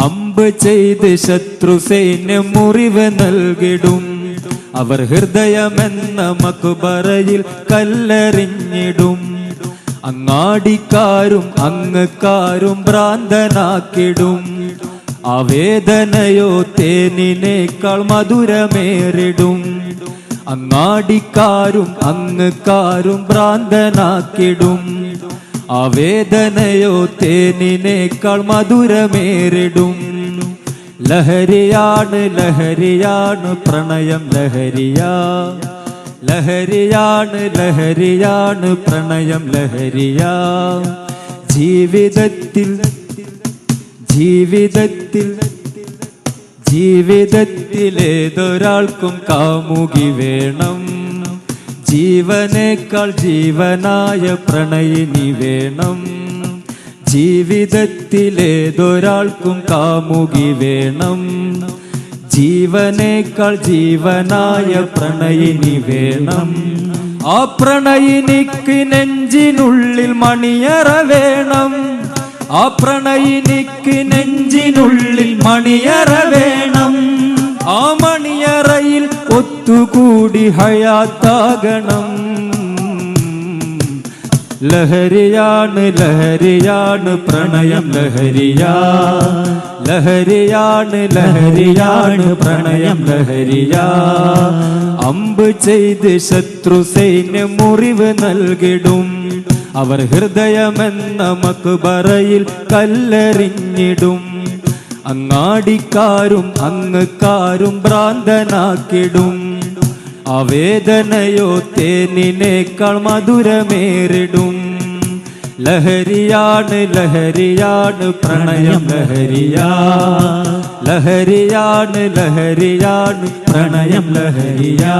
അമ്പ് ചെയ്ത് ശത്രു സൈന്യം മുറിവ് നൽകിടും. അവർ ഹൃദയമെന്ന മക്കുബറയിൽ കല്ലെറിഞ്ഞിടും. അങ്ങാടിക്കാരും അങ്ങക്കാരും ഭ്രാന്തനാക്കിടും. അവേദനയോ തേനിനേക്കാൾ മധുരമേറിടും. അങ്ങാടിക്കാരും അങ്ങക്കാരും ഭ്രാന്തനാക്കിടും. അവേദനയോ തേനിനേക്കാൾ മധുരമേറിടും. ലഹരിയാണ് ലഹരിയാണ് പ്രണയം ലഹരിയാ. ലഹരിയാണ് ലഹരിയാണ് പ്രണയം ലഹരിയാ. ജീവിതത്തിൽ ജീവിതത്തിൽ ജീവിതത്തിലേതൊരാൾക്കും കാമുകി വേണം. ജീവനേക്കാൾ ജീവനായ പ്രണയിനി വേണം. ജീവിതത്തിലേതൊരാൾക്കും കാമുകി വേണം. ജീവനേക്കാൾ ജീവനായ പ്രണയിനി വേണം. ആ പ്രണയിനിക്ക് നെഞ്ചിനുള്ളിൽ മണിയറ വേണം. ആ പ്രണയിനിക്ക് നെഞ്ചിനുള്ളിൽ മണിയറ വേണം. ആ മണിയറയിൽ ഒത്തുകൂടി ഹയാത്താകണം. ലഹരിയാണ് ലഹരിയാണ് പ്രണയം ലഹരിയാ. ലഹരിയാണ് ലഹരിയാണ് പ്രണയം ലഹരിയാ. അമ്പ് ചെയ്ത് ശത്രു സൈന്യം മുറിവ് നൽകിടും. അവർ ഹൃദയമെന്ന മക്ബറയിൽ കല്ലെറിഞ്ഞിടും. അങ്ങാടിക്കാരും അങ്ങക്കാരും ഭ്രാന്തനാക്കിടും. അവേദനയോ തേനിനേക്കാൾ മധുരമേറിടും. ലഹരിയാണ് ലഹരിയാണ് പ്രണയം ലഹരിയാ. ലഹരിയാണ് ലഹരിയാണ് പ്രണയം ലഹരിയാ.